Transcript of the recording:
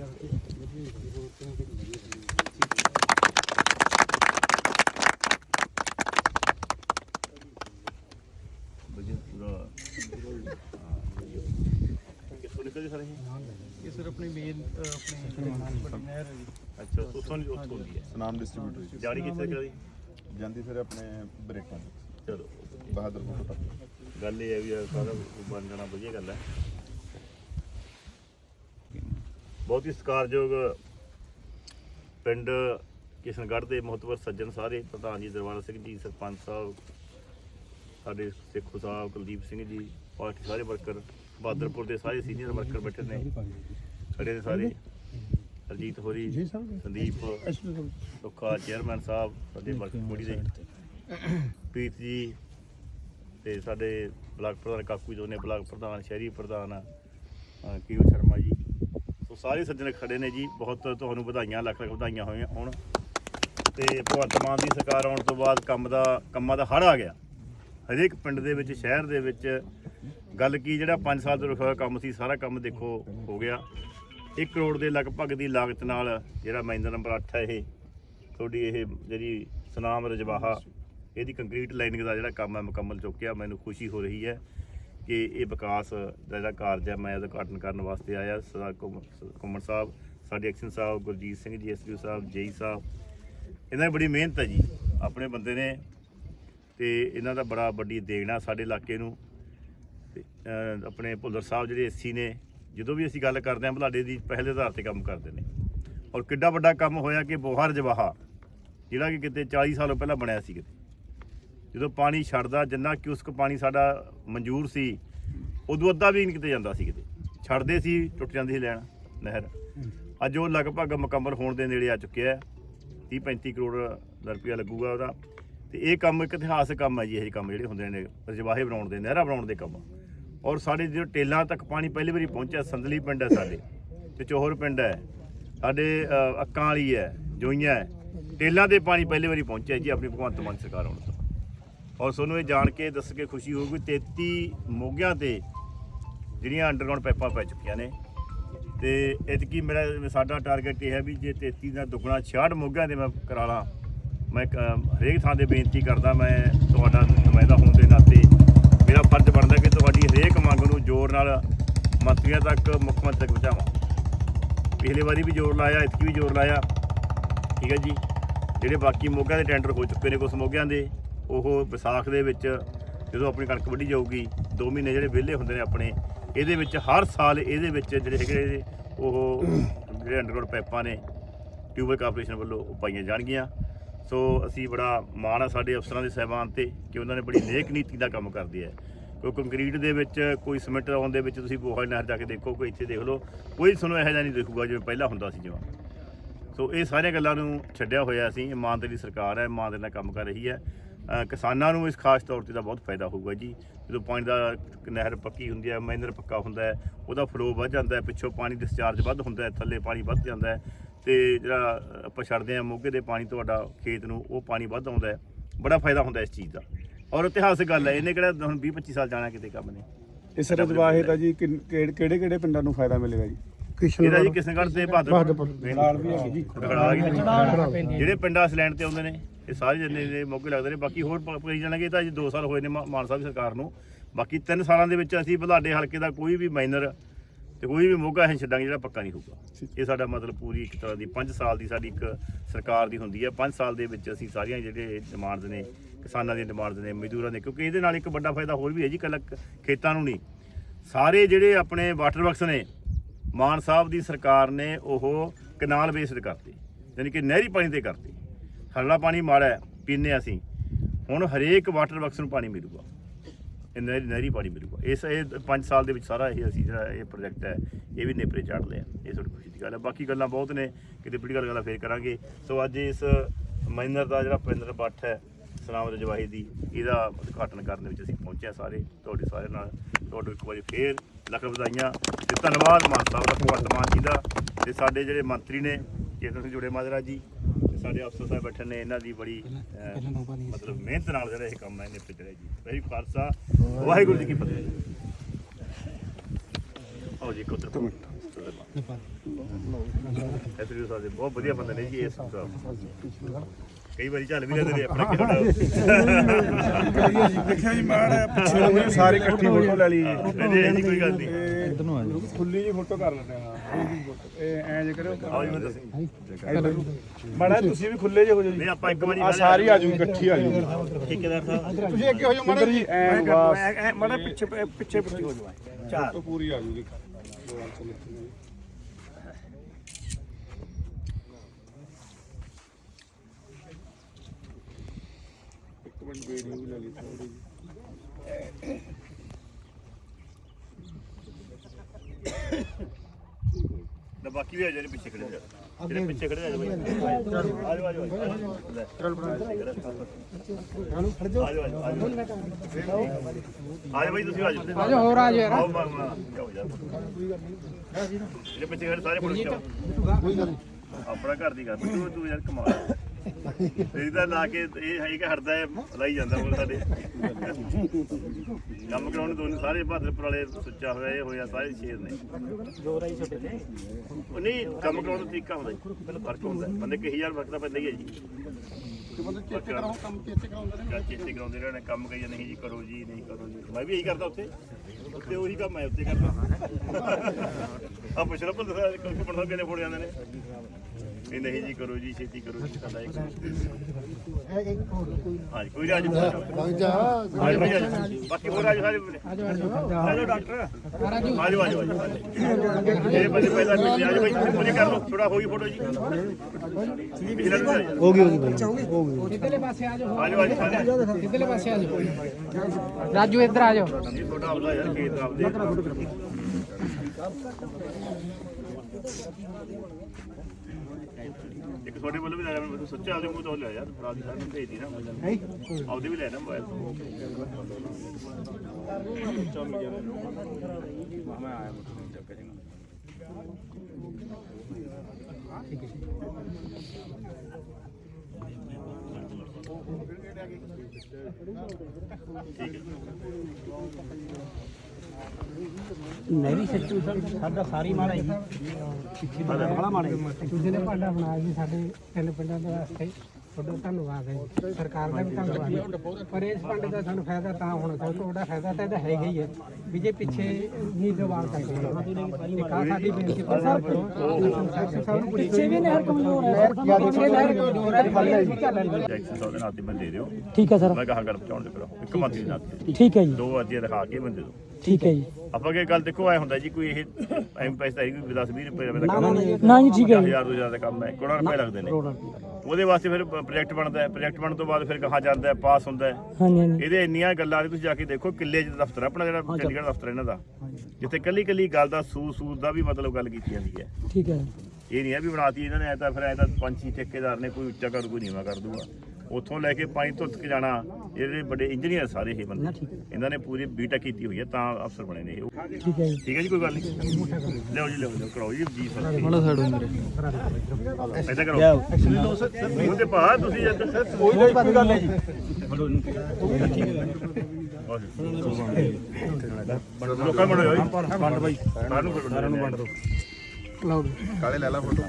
ਇਹ? ਸਰ ਆਪਣੀ ਮੇਨ ਆਪਣੀ ਨਹਿਰ ਹੈ ਜੀ ਅੱਛਾ ਉੱਥੋਂ ਉੱਥੋਂ ਹੁੰਦੀ ਹੈ ਸਨਾਮ ਡਿਸਟ੍ਰੀਬਿਊਟਰ ਜਾਣੀ ਕਿੱਥੇ ਕਰੀ ਜਾਂਦੀ ਫਿਰ ਆਪਣੇ ਬ੍ਰੇਕਾਂ ਚਲੋ। ਬਹਾਦਰਪੁਰ ਤੋਂ ਤੱਕ। ਗੱਲ ਇਹ ਹੈ ਵੀ ਇਹ ਸਾਰਾ ਬਣ ਜਾਣਾ ਵਧੀਆ ਗੱਲ ਹੈ। ਬਹੁਤ ਹੀ ਸਤਿਕਾਰਯੋਗ ਪਿੰਡ ਕਿਸ਼ਨਗੜ੍ਹ ਦੇ ਮਹੱਤਵਪੂਰਨ ਸੱਜਣ ਸਾਰੇ ਪ੍ਰਧਾਨ ਜੀ ਦਰਬਾਰਾ ਸਿੰਘ ਜੀ ਸਰਪੰਚ ਸਾਹਿਬ ਸਾਡੇ ਸੇਖੋ ਸਾਹਿਬ ਕੁਲਦੀਪ ਸਿੰਘ ਜੀ ਪਾਰਟੀ ਸਾਰੇ ਵਰਕਰ ਬਹਾਦਰਪੁਰ ਦੇ ਸਾਰੇ ਸੀਨੀਅਰ ਵਰਕਰ ਬੈਠੇ ਨੇ। ਖੜੇ ਨੇ ਸਾਰੇ। ਹਰਜੀਤ ਹੋਰੀ ਸੰਦੀਪ ਸੁੱਖਾ ਚੇਅਰਮੈਨ ਸਾਹਿਬ ਸਾਡੇ ਵਰਕ ਬੋਡੀ ਦੇ। ਪ੍ਰੀਤ ਜੀ ਤੇ ਸਾਡੇ ਬਲਾਕ ਪ੍ਰਧਾਨ ਕਾਕੂ ਜੋ ਨੇ ਬਲਾਕ ਪ੍ਰਧਾਨ ਸ਼ਹਿਰੀ ਪ੍ਰਧਾਨ ਕੀਰਤ ਸ਼ਰਮਾ ਜੀ। ਸਾਰੇ ਸੱਜਣ ਖੜੇ ਨੇ ਜੀ, ਬਹੁਤ ਤੁਹਾਨੂੰ ਵਧਾਈਆਂ, ਲੱਖ ਲੱਖ ਵਧਾਈਆਂ ਹੋਈਆਂ ਹੋਣ। ਤੇ ਭਗਵੰਤ ਮਾਨ ਦੀ ਸਰਕਾਰ ਆਉਣ ਤੋਂ ਬਾਅਦ ਕੰਮ ਦਾ, ਕੰਮਾਂ ਦਾ ਹੜ ਆ ਗਿਆ। ਹਰੇਕ ਪਿੰਡ ਦੇ ਵਿੱਚ, ਸ਼ਹਿਰ ਦੇ ਵਿੱਚ ਗੱਲ ਕੀ, ਜਿਹੜਾ 5 ਸਾਲ ਤੋਂ ਰੁਕਿਆ ਹੋਇਆ ਕੰਮ ਸੀ, ਸਾਰਾ ਕੰਮ ਦੇਖੋ ਹੋ ਗਿਆ। 1 ਕਰੋੜ ਦੇ ਲਗਭਗ ਦੀ ਲਾਗਤ ਨਾਲ ਜਿਹੜਾ ਮਹਿੰਦਰ ਨੰਬਰ 8 ਹੈ ਇਹ, ਤੁਹਾਡੀ ਇਹ ਜਿਹੜੀ ਸੁਨਾਮ ਰਜਵਾਹਾ, ਇਹਦੀ ਕੰਕਰੀਟ ਲਾਈਨਿੰਗ ਦਾ ਜਿਹੜਾ ਕੰਮ ਹੈ, ਮੁਕੰਮਲ ਚੁੱਕਿਆ, ਮੈਨੂੰ ਖੁਸ਼ੀ ਹੋ ਰਹੀ ਹੈ। ਕਿ ਇਹ ਵਿਕਾਸ ਦਾ ਜਿਹੜਾ ਕਾਰਜ ਹੈ ਮੈਂ ਉਦਘਾਟਨ ਕਰਨ ਵਾਸਤੇ ਆਇਆ। ਸਰਦਾਰ ਕੁਮਰ ਸਾਹਿਬ ਸਾਡੇ ਐਕਸ਼ਨ ਸਾਹਿਬ ਗੁਰਜੀਤ ਸਿੰਘ ਜੀ ਐਸਪੀ ਸਾਹਿਬ ਜੇਈ ਸਾਹਿਬ। ਇਹਨਾਂ ਦੀ ਬੜੀ ਮਿਹਨਤ ਹੈ ਜੀ ਆਪਣੇ ਬੰਦੇ ਨੇ। ਤੇ ਇਹਨਾਂ ਦਾ ਬੜਾ ਵੱਡੀ ਦੇਣਾ ਸਾਡੇ ਇਲਾਕੇ ਨੂੰ। ਤੇ, ਆਪਣੇ ਭੁੱਲਰ ਸਾਹਿਬ ਜਿਹੜੇ ਐਸਸੀ ਨੇ ਜਦੋਂ ਵੀ ਅਸੀਂ ਗੱਲ ਕਰਦੇ ਹਾਂ ਬਲਾਡੇ ਦੀ ਪਹਿਲੇ ਆਧਾਰ ਤੇ ਕੰਮ ਕਰਦੇ ਨੇ। ਔਰ ਕਿੱਡਾ ਵੱਡਾ ਕੰਮ ਹੋਇਆ ਕਿ ਬੋਹਰ ਜਵਾਹਾ ਜਿਹੜਾ ਕਿ ਕਿਤੇ 40 ਸਾਲ ਪਹਿਲਾਂ ਬਣਿਆ ਸੀ ਕਿਤੇ। ਜਦੋਂ ਪਾਣੀ ਛੱਡਦਾ, ਜਿੰਨਾ ਕਿਉਸਕ ਪਾਣੀ ਸਾਡਾ ਮਨਜ਼ੂਰ ਸੀ, ਉਦੋਂ ਅੱਧਾ ਵੀ ਨਹੀਂ ਕਿਤੇ ਜਾਂਦਾ ਸੀ ਕਿਤੇ। ਛੱਡਦੇ ਸੀ, ਟੁੱਟ ਜਾਂਦੀ ਸੀ ਲੈਣ, ਨਹਿਰ। ਅੱਜ ਉਹ ਲਗਭਗ ਮੁਕੰਮਲ ਹੋਣ ਦੇ ਨੇੜੇ ਆ ਚੁੱਕਿਆ ਹੈ। 30 35 ਕਰੋੜ ਰੁਪਇਆ ਲੱਗੂਗਾ ਉਹਦਾ। ਤੇ ਇਹ ਕੰਮ ਇੱਕ ਇਤਿਹਾਸਕ ਕੰਮ ਹੈ ਜੀ, ਇਹ ਕੰਮ ਜਿਹੜੇ ਹੁੰਦੇ ਨੇ, ਰਜਵਾਹੇ ਬਣਾਉਣ ਦੇ, ਨਹਿਰਾਂ ਬਣਾਉਣ ਦੇ ਕੰਮ। ਔਰ ਸਾਡੇ ਜੋ ਟੇਲਾਂ ਤੱਕ ਪਾਣੀ ਪਹਿਲੀ ਵਾਰੀ ਪਹੁੰਚਿਆ ਸੰਦਲੀ ਪਿੰਡ ਹੈ ਸਾਡੇ। ਤੇ ਚੋਹਰ ਪਿੰਡ ਹੈ। ਸਾਡੇ ਅੱਕਾਂ ਵਾਲੀ ਹੈ, ਜੋਈਆਂ ਹੈ। ਟੇਲਾਂ ਦੇ ਪਾਣੀ ਪਹਿਲੀ ਵਾਰੀ ਪਹੁੰਚਿਆ ਜੀ, ਆਪਣੀ ਭਗਵੰਤ ਮਾਨ ਸਰਕਾਰ ਆਉਣ ਔਰ ਤੁਹਾਨੂੰ ਇਹ ਜਾਣ ਕੇ ਦੱਸ ਕੇ ਖੁਸ਼ੀ ਹੋਊਗੀ 33 ਮੋਗਿਆਂ ਤੇ ਜਿਹੜੀਆਂ ਅੰਡਰਗਰਾਉਂਡ ਪਾਈਪਾਂ ਪੈ ਚੁੱਕੀਆਂ ਨੇ। ਤੇ ਇਤਕੀ ਮੇਰਾ, ਸਾਡਾ ਟਾਰਗੇਟ ਇਹ ਹੈ ਵੀ ਜੇ 33 ਦਾ ਦੁੱਗਣਾ 66 ਮੋਗਿਆਂ ਦੇ ਮੈਂ ਕਰਾ ਲਾਂ, ਮੈਂ ਹਰੇਕ ਥਾਂ ਤੇ ਬੇਨਤੀ ਕਰਦਾ ਮੈਂ ਤੁਹਾਡਾ ਨੁਮਾਇੰਦਾ ਹੋਣ ਦੇ ਨਾਤੇ, ਮੇਰਾ ਫਰਜ਼ ਬਣਦਾ ਕਿ ਤੁਹਾਡੀ ਹਰੇਕ ਮੰਗ ਨੂੰ ਜ਼ੋਰ ਨਾਲ ਮੰਤਰੀਆਂ ਤੱਕ, ਮੁੱਖ ਮੰਤਰੀ ਤੱਕ ਪਹੁੰਚਾਵਾਂ। ਪਿਛਲੇ ਵਾਰੀ ਵੀ ਜ਼ੋਰ ਲਾਇਆ, ਇਤਕੀ ਵੀ ਜ਼ੋਰ ਲਾਇਆ। ਠੀਕ ਹੈ ਜੀ? ਜਿਹੜੇ ਬਾਕੀ ਮੋਗਿਆਂ ਦੇ ਟੈਂਡਰ ਹੋ ਚੁੱਕੇ ਨੇ ਕੁਝ ਮੋਗਿਆਂ ਦੇ ਉਹ ਵਿਸਾਖ ਦੇ ਵਿੱਚ ਜਦੋਂ ਆਪਣੀ ਕਣਕ ਵੱਢੀ ਜਾਊਗੀ 2 ਮਹੀਨੇ ਜਿਹੜੇ ਵਿਹਲੇ ਹੁੰਦੇ ਨੇ ਆਪਣੇ, ਇਹਦੇ ਵਿੱਚ ਹਰ ਸਾਲ ਇਹਦੇ ਵਿੱਚ ਜਿਹੜੇ ਹੈਗੇ ਉਹ ਜਿਹੜੇ ਅੰਡਰਗਰਾਉਂਡ ਪਾਈਪਾਂ ਨੇ ਟਿਊਬਲ ਕਾਰਪੋਰੇਸ਼ਨ ਵੱਲੋਂ ਉਹ ਪਾਈਆਂ ਜਾਣਗੀਆਂ। ਸੋ ਅਸੀਂ ਬੜਾ ਮਾਣ ਆ ਸਾਡੇ ਅਫਸਰਾਂ ਦੇ ਸਹਿਬਾਨ ਤੇ ਕਿ ਉਹਨਾਂ ਨੇ ਬੜੀ ਨੇਕ ਨੀਤੀ ਦਾ ਕੰਮ ਕਰਦੇ ਆ। ਕੋਈ ਕੰਕਰੀਟ ਦੇ ਵਿੱਚ, ਕੋਈ ਸਿਮੈਂਟ ਆਉਣ ਦੇ ਵਿੱਚ ਤੁਸੀਂ ਬੋਹਾ ਨਹਿਰ ਜਾ ਕੇ ਦੇਖੋ, ਕੋਈ ਇੱਥੇ ਦੇਖ ਲਓ, ਕੋਈ ਤੁਹਾਨੂੰ ਇਹੋ ਜਿਹਾ ਨਹੀਂ ਦਿਖੂਗਾ ਜਿਵੇਂ ਪਹਿਲਾਂ ਹੁੰਦਾ ਸੀ ਜਿਵੇਂ ਸੋ ਇਹ ਸਾਰੀਆਂ ਗੱਲਾਂ ਨੂੰ ਛੱਡਿਆ ਹੋਇਆ ਅਸੀਂ, ਇਮਾਨਦਾਰੀ ਸਰਕਾਰ ਹੈ, ਇਮਾਨਦਾਰੀ ਨਾਲ ਕੰਮ ਕਰ ਰਹੀ ਹੈ। ਕਿਸਾਨਾਂ ਨੂੰ ਇਸ ਖਾਸ ਤੌਰ ਤੇ ਦਾ ਬਹੁਤ ਫਾਇਦਾ ਹੋਊਗਾ ਜੀ। ਜਦੋਂ ਪਾਣੀ ਦਾ ਨਹਿਰ ਪੱਕੀ ਹੁੰਦੀ ਹੈ ਮਹਿੰਦਰ ਪੱਕਾ ਹੁੰਦਾ ਹੈ ਉਹਦਾ ਫਲੋ ਵੱਧ ਜਾਂਦਾ ਹੈ ਪਿੱਛੋਂ ਪਾਣੀ ਡਿਸਚਾਰਜ ਵੱਧ ਹੁੰਦਾ ਹੈ ਥੱਲੇ ਪਾਣੀ ਵੱਧ ਜਾਂਦਾ ਹੈ ਤੇ ਜਿਹੜਾ ਆਪਾਂ ਛੱਡਦੇ ਹਾਂ ਮੋਗੇ ਦੇ ਪਾਣੀ ਤੁਹਾਡਾ ਖੇਤ ਨੂੰ ਉਹ ਪਾਣੀ ਵੱਧ ਆਉਂਦਾ ਹੈ। ਬੜਾ ਫਾਇਦਾ ਹੁੰਦਾ ਇਸ ਚੀਜ਼ ਦਾ। ਔਰ ਇਤਿਹਾਸਕ ਗੱਲ ਹੈ ਇਹਨੇ ਕਿਹੜਾ ਹੁਣ 20 25 ਸਾਲ ਜਾਣਾ ਕਿਤੇ ਕੰਮ ਨੇ? ਇਸ ਰਜਵਾਹੇ ਦਾ ਜੀ ਕਿਹੜੇ ਕਿਹੜੇ ਪਿੰਡਾਂ ਨੂੰ ਫਾਇਦਾ ਮਿਲੇਗਾ ਜੀ? ਇਹਦਾ ਜੀ ਕਿਸ਼ਨਗੜ੍ਹ ਤੇ ਬਹਾਦਰਪੁਰ। ਨਾਲ ਵੀ ਹੈਗੀ ਜੀ। ਜਿਹੜੇ ਪਿੰਡਾਂ ਇਸ ਲੈਂਡ ਤੇ ਆਉਂਦੇ ਨੇ ਇਹ ਸਾਰੇ ਜਿੰਨੇ ਦੇ ਮੌਕੇ ਲੱਗਦੇ ਨੇ। ਬਾਕੀ ਹੋਰ ਪ- ਕਰੀ ਜਾਣਗੇ ਇਹ ਤਾਂ ਜੀ 2 ਸਾਲ ਹੋਏ ਨੇ ਮਾ- ਮਾਨ ਸਾਹਿਬ ਦੀ ਸਰਕਾਰ ਨੂੰ। ਬਾਕੀ 3 ਸਾਲਾਂ ਦੇ ਵਿੱਚ ਅਸੀਂ ਬਲਾਡੇ ਹਲਕੇ ਦਾ ਕੋਈ ਵੀ ਮਾਈਨਰ ਤੇ ਕੋਈ ਵੀ ਮੋਗਾ ਅਸੀਂ ਛੱਡਾਂਗੇ ਜਿਹੜਾ ਪੱਕਾ ਨਹੀਂ ਹੋਊਗਾ। ਇਹ ਸਾਡਾ ਮਤਲਬ ਪੂਰੀ ਇੱਕ ਤਰ੍ਹਾਂ ਦੀ 5 ਸਾਲ ਦੀ ਸਾਡੀ ਇੱਕ ਸਰਕਾਰ ਦੀ ਹੁੰਦੀ ਹੈ 5 ਸਾਲ ਦੇ ਵਿੱਚ ਅਸੀਂ ਸਾਰੀਆਂ ਜਿਹੜੇ ਡਿਮਾਂਡਸ ਨੇ ਕਿਸਾਨਾਂ ਦੀਆਂ ਡਿਮਾਂਡਸ ਨੇ ਮਜ਼ਦੂਰਾਂ ਦੇ ਕਿਉਂਕਿ ਇਹਦੇ ਨਾਲ ਇੱਕ ਵੱਡਾ ਫਾਇਦਾ ਹੋਰ ਵੀ ਹੈ ਜੀ ਕੱਲ੍ਹ ਖੇਤਾਂ ਨੂੰ ਨਹੀਂ। ਸਾਰੇ ਜਿਹੜੇ ਆਪਣੇ ਵਾਟਰ ਵਰਕਸ ਨੇ ਮਾਨ ਸਾਹਿਬ ਦੀ ਸਰਕਾਰ ਨੇ ਉਹ ਕਨਾਲ ਬੇਸਡ ਕਰਤੇ ਯਾਨੀ ਕਿ ਨਹਿਰੀ ਪਾਣੀ ਤੇ ਕਰਤੇ। ਹਰਲਾ ਪਾਣੀ ਮਾੜਾ ਹੈ, ਪੀਂਦੇ ਹਾਂ ਅਸੀਂ। ਹੁਣ ਹਰੇਕ ਵਾਟਰ ਬਕਸ ਨੂੰ ਪਾਣੀ ਮਿਲੂਗਾ। ਇਹ ਨਹਿਰੀ ਨਹਿਰੀ ਪਾਣੀ ਮਿਲੂਗਾ। ਇਸ ਇਹ 5 ਸਾਲ ਦੇ ਵਿੱਚ ਸਾਰਾ ਇਹ ਅਸੀਂ ਜਿਹੜਾ ਇਹ ਪ੍ਰੋਜੈਕਟ ਹੈ ਇਹ ਵੀ ਨੇਪਰੇ ਚਾੜ ਲਿਆ। ਇਹ ਥੋੜੀ ਖੁਸ਼ੀ ਦੀ ਗੱਲ ਹੈ। ਬਾਕੀ ਗੱਲਾਂ ਬਹੁਤ ਨੇ ਕਿਤੇ ਪੋਲੀਟੀਕਲ ਗੱਲਾਂ ਫੇਰ ਕਰਾਂਗੇ। ਸੋ ਅੱਜ ਇਸ ਮਾਈਨਰ ਦਾ ਜਿਹੜਾ ਪਿੰਦਰ ਬੱਠ ਹੈ ਸਲਾਮ ਰਜਵਾਹੀ ਦੀ ਇਹਦਾ ਉਦਘਾਟਨ ਕਰਨ ਦੇ ਵਿੱਚ ਅਸੀਂ ਪਹੁੰਚੇ ਹਾਂ ਸਾਰੇ ਤੁਹਾਡੇ ਸਾਰੇ ਨਾਲ। ਤੁਹਾਡੇ ਇੱਕ ਵਾਰੀ ਫੇਰ ਲੱਖ ਵਧਾਈਆਂ ਤੇ ਧੰਨਵਾਦ ਮਾਨ ਸਾਹਿਬ ਦਾ ਭਗਵੰਤ ਮਾਨ ਜੀ ਦਾ। ਤੇ ਸਾਡੇ ਜਿਹੜੇ ਮੰਤਰੀ ਨੇ ਚੇਤਨ ਸਿੰਘ ਜੁੜੇ ਮਾਜਰਾ ਜੀ ਤੇ ਸਾਡੇ ਅਫਸਰ ਸਾਹਿਬ ਬੈਠੇ ਨੇ ਇਹਨਾਂ ਦੀ ਬੜੀ ਮਤਲਬ ਮਿਹਨਤ ਨਾਲ ਜਿਹੜਾ ਇਹ ਕੰਮ ਹੈ ਇਹਨੇ ਪਿਛੜੇ ਜੀ। ਵੈਰੀ ਖਾਲਸਾ ਵਾਹਿਗੁਰੂ ਜੀ ਕੀ ਫਤਿਹ। ਆਓ ਜੀ ਕੋਤਰ ਐਸਰੀ ਸਾਹਿਬ ਦੇ ਬਹੁਤ ਵਧੀਆ ਬੰਦੇ ਨੇ ਜੀ ਇਸ ਸਾਹਿਬ ਕਈ ਵਾਰੀ ਚੱਲ ਵੀ ਲੈਂਦੇ ਨੇ ਆਪਣਾ ਕਿਹੜਾ ਦੇਖਿਆ ਜੀ ਮਾੜਾ ਪਿੱਛੇ ਸਾਰੇ ਇਕੱਠੀ ਫੋਟੋ ਲੈ ਲਈ। ਨਹੀਂ ਨਹੀਂ ਕੋਈ ਗੱਲ ਨਹੀਂ। ਖੁੱਲੀ ਜੀ ਫੋਟੋ ਕਰ ਲੈਂਦੇ ਹਾਂ। ਇਹ ਐਂ ਜੇ ਕਰਿਓ। ਆਓ ਜੀ ਮੈਂ ਦੱਸ। ਇੱਧਰ ਨੂੰ। ਮਾੜਾ ਤੁਸੀਂ ਵੀ ਖੁੱਲੇ ਜੇ ਹੋ ਜਾਓ ਜੀ। ਨਹੀਂ ਆਪਾਂ ਇੱਕ ਵਾਰੀ ਆ ਸਾਰੀ ਆ ਇਕੱਠੀ ਆ ਠੇਕੇਦਾਰ ਸਾਹਿਬ। ਤੁਸੀਂ ਅੱਗੇ ਹੋ ਜਾਓ ਮਾੜਾ ਜੀ ਐਂ ਬਸ। ਮਾੜਾ ਪਿੱਛੇ ਪਿੱਛੇ ਪਿੱਛੇ ਹੋ ਜਾਓ। ਚਾਰ। ਫੋਟੋ ਪੂਰੀ ਆ ਜੂਗੀ ਇੱਕ ਮਿੰਟ ਵੀਡੀਓ ਵੀ ਲੈ ਲਈ ਥੋੜੀ ਤੇ ਬਾਕੀ ਵੀ ਆ ਜਿਹੜੇ ਪਿੱਛੇ ਖੜੇ ਆ ਜਿਹੜੇ ਪਿੱਛੇ ਖੜੇ ਆ ਜਾਓ ਬਾਈ। ਆ ਜਾਓ ਆ ਜਾਓ ਆ ਜਾਓ ਚਲ ਆ ਜਾਓ ਆ ਜਾਓ ਆ ਜਾਓ ਆ ਜਾਓ ਬਾਈ ਤੁਸੀਂ ਆ ਜਾਓ ਆ ਜਾ ਹੋਰ ਆ ਜਾ ਯਾਰ। ਆਓ ਮਾ ਮਾ ਜਾਓ ਯਾਰ। ਜਿਹੜੇ ਪਿੱਛੇ ਖੜੇ ਸਾਰੇ ਪੁਲਿਸ ਚੋਂ ਆਪਣਾ ਘਰ ਦੀ ਗੱਲ। ਤੂੰ ਤੂੰ ਯਾਰ ਕਮਾਲ ਤਾਂ ਲਾ ਕੇ ਇਹ ਹੈ ਕਿ ਹਟਦਾ ਹੈ ਲਾਈ ਜਾਂਦਾ ਉਹ ਸਾਡੇ। ਕੰਮ ਕਰਾਉਣ ਦੋਨੇ ਸਾਰੇ ਬਹਾਦਰਪੁਰ ਵਾਲੇ ਸੁੱਚਾ ਹੋਇਆ ਇਹ ਹੋਇਆ ਸਾਰੇ ਸ਼ੇਰ ਨੇ। ਜੋਰ ਆਈ ਛੋਟੇ ਤੇ? ਉਹ ਨਹੀਂ ਕੰਮ ਕਰਾਉਣ ਦਾ ਤਰੀਕਾ ਹੁੰਦਾ ਜੀ। ਪਹਿਲਾਂ ਫ਼ਰਕ ਹੁੰਦਾ। ਬੰਦੇ ਕਿ ਹਜ਼ਾਰ ਵਕਤ ਦਾ ਪੈਂਦਾ ਹੀ ਹੈ ਜੀ। ਬੰਦੇ ਚੇਤੇ ਕਰਾਓ ਕੰਮ ਚੇਤੇ ਕਰਾਉਂਦੇ ਨੇ। ਕਿਆ ਚੇਤੇ ਕਰਾਉਂਦੇ ਰਹਿਣੇ ਕੰਮ ਕਹੀਏ ਨਹੀਂ ਜੀ ਕਰੋ ਜੀ ਨਹੀਂ ਕਰੋ ਜੀ। ਮੈਂ ਵੀ ਇਹੀ ਕਰਦਾ ਉੱਥੇ। ਉੱਥੇ ਉਹੀ ਕੰਮ ਮੈਂ ਉੱਥੇ ਕਰਦਾ। ਆ ਪੁੱਛ ਲਓ ਬੰਦੇ ਕੋਈ ਪੜਦਾ ਕਿਨੇ ਫੋੜ ਜਾਂਦੇ ਨੇ। ਇਹ ਨਹੀਂ ਜੀ ਕਰੋ ਜੀ ਛੇਤੀ ਕਰੋ ਜੀ ਸਾਡਾ ਇੱਕ ਹਾਂ ਕੋਈ ਰਾਜ ਬਾਕੀ ਹੋਰ ਰਾਜ ਸਾਰੇ ਆ ਜਾ ਆ ਜਾ ਆਜੋ ਡਾਕਟਰ। ਰਾਜੂ ਆਜੋ ਆਜੋ ਆਜੋ ਇਹ ਬੰਦੇ ਪਹਿਲਾਂ ਆਜੋ ਬਾਈ ਤੁਸੀਂ ਪੂਰੀ ਕਰ ਲਓ। ਥੋੜਾ ਹੋਈ ਫੋਟੋ ਜੀ। ਨੂੰ ਆਜੋ ਹੋ ਗਈ ਹੋ ਗਈ। ਇਧਰਲੇ ਪਾਸੇ ਆ ਜਾ ਆਜੋ ਆਜੋ ਸਾਰੇ। ਇਧਰਲੇ ਪਾਸੇ ਆ ਜਾ ਰਾਜੂ ਇੱਧਰ ਆ ਜਾ ਇਹ ਤੁਹਾਡਾ ਆਪਦਾ ਯਾਰ ਖੇਤ ਆਪਦੇ। ਇੱਕ ਤੁਹਾਡੇ ਵੱਲੋਂ ਵੀ ਲੈ ਜਾ ਮੈਨੂੰ ਸੱਚਾ ਆਪਦੇ ਮੂੰਹ ਤੋਂ ਲੈ ਯਾਰ ਫਰਾ ਦੀ ਸਾਨੂੰ ਭੇਜਦੀ ਨਾ ਆਪਦੇ ਵੀ ਲੈ ਨਾ ਮੋਬਾਈਲ ਤੋਂ। ਮੈਂ ਵੀ ਸੱਚੂ ਸਾਡਾ ਸਾਰੀ ਮਾੜਾ ਹੀ ਪਿੱਛੇ ਬੜਾ ਮਾੜਾ ਤੁਸੀਂ ਨੇ ਭਾਂਡਾ ਬਣਾਇਆ ਜੀ ਸਾਡੇ ਤਿੰਨ ਪਿੰਡਾਂ ਦੇ ਵਾਸਤੇ। ਤੁਹਾਡਾ ਧੰਨਵਾਦ ਹੈ ਜੀ। ਸਰਕਾਰ ਦਾ ਵੀ ਧੰਨਵਾਦ ਹੈ। ਪਰ ਇਸ ਫੰਡ ਦਾ ਸਾਨੂੰ ਫਾਇਦਾ ਤਾਂ ਹੋਣਾ ਸਭ ਤੋਂ ਵੱਡਾ ਫਾਇਦਾ ਤਾਂ ਇਹਦਾ ਹੈਗਾ ਹੀ ਹੈ ਵੀ ਜੇ ਪਿੱਛੇ ਨੀਂਦਵਾਲ ਤੱਕ ਇੱਕ ਆਹ ਸਾਡੀ ਬੇਨਤੀ ਪਰ ਸਰ ਪਿੱਛੇ ਵੀ ਨਹਿਰ ਕਮਜ਼ੋਰ ਹੈ। ਪਿੱਛੇ ਨਹਿਰ ਕਮਜ਼ੋਰ ਹੈ। ਦੇ ਠੀਕ ਹੈ ਸਰ। ਮੈਂ ਕਹਾ ਕਰ ਪਹੁੰਚਾਉਣ ਦੇ ਕਰੋ ਇੱਕ ਮਾਤੀ ਦੇ। ਨਾਂ ਤੇ ਠੀਕ ਹੈ ਜੀ। ਦੋ ਅਰਜ਼ੀਆਂ ਦਿਖਾ ਕੇ ਬੰਦੇ ਦਿਓ। ਠੀਕ ਹੈ ਜੀ। ਆਪਾਂ ਕੀ ਗੱਲ ਦੇਖੋ ਐ ਹੁੰਦਾ ਜੀ ਕੋਈ ਇਹ ਐਮ ਪੈਸੇ ਤਾਂ ਕੋਈ 10 20 ਰੁਪਏ ਦਾ ਕੰਮ ਨਹੀਂ ਨਾ ਜੀ ਠੀਕ ਹੈ ਜੀ। ਹਜ਼ਾਰ ਦੋ ਹਜ਼ਾਰ ਦਾ ਕੰਮ ਹੈ ਕਰੋੜ ਰੁਪਏ ਲੱਗਦੇ ਨੇ। ਉਹਦੇ ਵਾਸਤੇ ਫਿਰ ਪ੍ਰੋਜੈਕਟ ਬਣਦਾ ਹੈ ਪ੍ਰੋਜੈਕਟ ਬਣਨ ਤੋਂ ਬਾਅਦ ਫਿਰ ਕਹਾ ਜਾਂਦਾ ਹੈ ਪਾਸ ਹੁੰਦਾ ਹੈ। ਹਾਂਜੀ ਹਾਂਜੀ। ਇਹਦੇ ਇੰਨੀਆਂ ਗੱਲਾਂ ਨੇ ਤੁਸੀਂ ਜਾ ਕੇ ਦੇਖੋ ਕਿੱਲੇ 'ਚ ਦਫ਼ਤਰ ਆਪਣਾ ਜਿਹੜਾ ਚੰਡੀਗੜ੍ਹ ਦਫ਼ਤਰ ਇਹਨਾਂ ਦਾ। ਜਿੱਥੇ ਕੱਲੀ ਕੱਲੀ ਗੱਲ ਦਾ ਸੂ ਸੂ ਦਾ ਵੀ ਮਤਲਬ ਗੱਲ ਕੀਤੀ ਜਾਂਦੀ ਹੈ। ਠੀਕ ਹੈ ਇਹ ਨਹੀਂ ਹੈ ਵੀ ਬਣਾਤੀ ਇਹਨਾਂ ਨੇ ਐ ਤਾਂ ਫਿਰ ਐ ਤਾਂ ਪੰਛੀ ਠੇਕੇਦਾਰ ਨੇ ਕੋਈ ਉੱਚਾ ਕਰ ਕੋਈ ਨੀਵਾ ਕਰ ਦੂਗਾ ਉੱਥੋਂ ਲੈ ਕੇ ਪਾਣੀ ਧੁੱਤ ਕੇ ਜਾਣਾ ਇਹਦੇ ਵੱਡੇ ਇੰਜੀਨੀਅਰ ਸਾਰੇ ਇਹ ਬੰਦੇ। ਇਹਨਾਂ ਨੇ ਪੂਰੀ ਬੀਟੈਕ ਕੀਤੀ ਹੋਈ ਹੈ ਤਾਂ ਅਫਸਰ ਬਣੇ ਨੇ ਠੀਕ ਹੈ ਜੀ। ਠੀਕ ਹੈ ਜੀ ਕੋਈ ਗੱਲ ਨਹੀਂ। ਲਿਓ ਜੀ ਲਿਓ ਲਿਓ ਕਰਾਓ ਜੀ ਜੀ ਸਰ ਬੜਾ ਸਾਡੂ ਮੇਰੇ ਐਦਾਂ ਕਰੋ। ਤੇ ਪਾ ਤੁਸੀਂ ਇੱਧਰ ਕੋਈ ਗੱਲ ਨਹੀਂ। ਲੋਕਾਂ ਨੂੰ ਬਣਾਓ ਜੀ। ਵੰਡ ਬਾਈ ਸਾਰਿਆਂ ਨੂੰ ਵੰਡ ਦਿਓ ਕਾਲੇ ਲੈ ਲਾ ਫੋਟੋ।